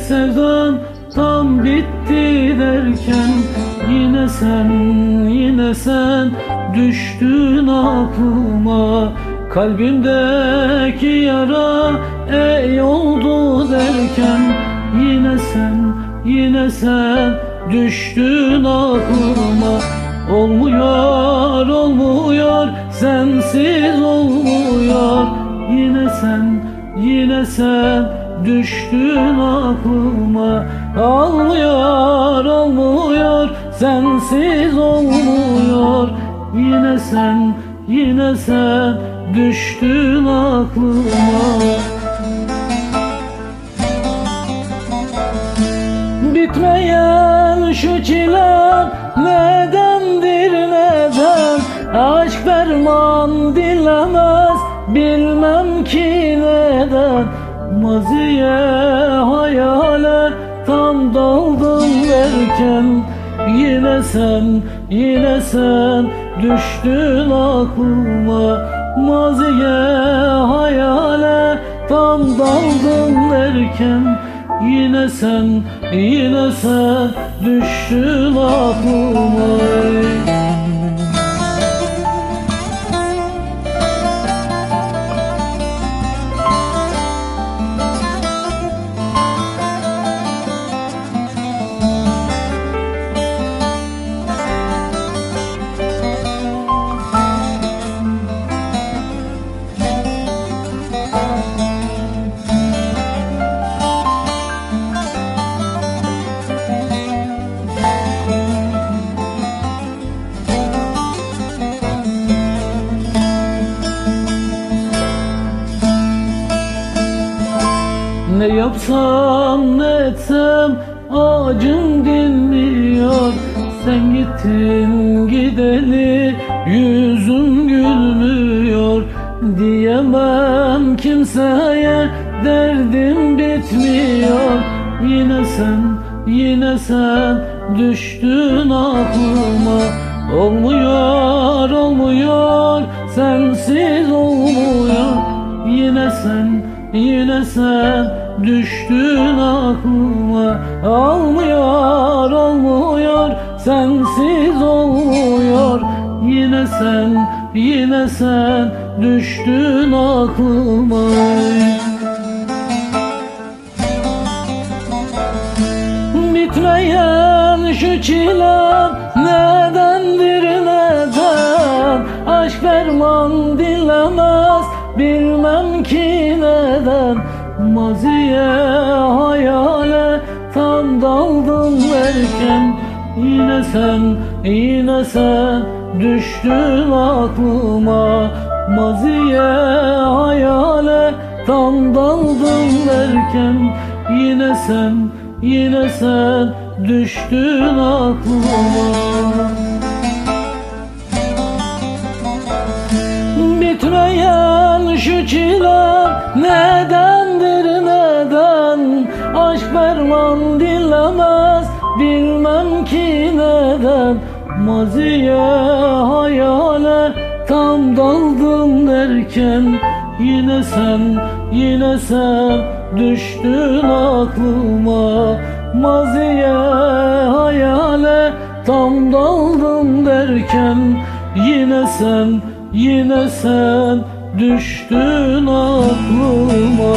sevdan tam bitti derken Yine sen, yine sen düştün aklıma. Kalbimdeki yara ey oldu derken Yine sen, yine sen düştün aklıma. Olmuyor, olmuyor, sensiz olmuyor. Yine sen, yine sen düştün aklıma Olmuyor, olmuyor, sensiz olmuyor. Yine sen, yine sen düştün aklıma. Bitmeyen şu çilem nedendir neden Aşk ferman dinlemez bilmem ki neden Maziye hayale tam daldım derken Yine sen, yine sen düştün aklıma. Maziye hayale tam daldım derken Yine sen, yine sen düştün aklıma yapsam ne etsem acım dinmiyor Sen gittin gideli yüzüm gülmüyor Diyemem kimseye derdim bitmiyor. Yine sen, yine sen düştün aklıma. Olmuyor, olmuyor, sensiz olmuyor. Yine sen, yine sen düştün aklıma. Olmuyor, olmuyor, sensiz olmuyor Yine sen, yine sen düştün aklıma. Bitmeyen şu çilem nedendir neden? Aşk ferman dinlemez bilmem tam daldım derken Yine sen, yine sen düştün aklıma. Maziye hayale tam daldım derken Yine sen, yine sen düştün aklıma Maziye hayale tam daldım derken Yine sen, yine sen düştün aklıma. Maziye hayale tam daldım derken Yine sen, yine sen düştün aklıma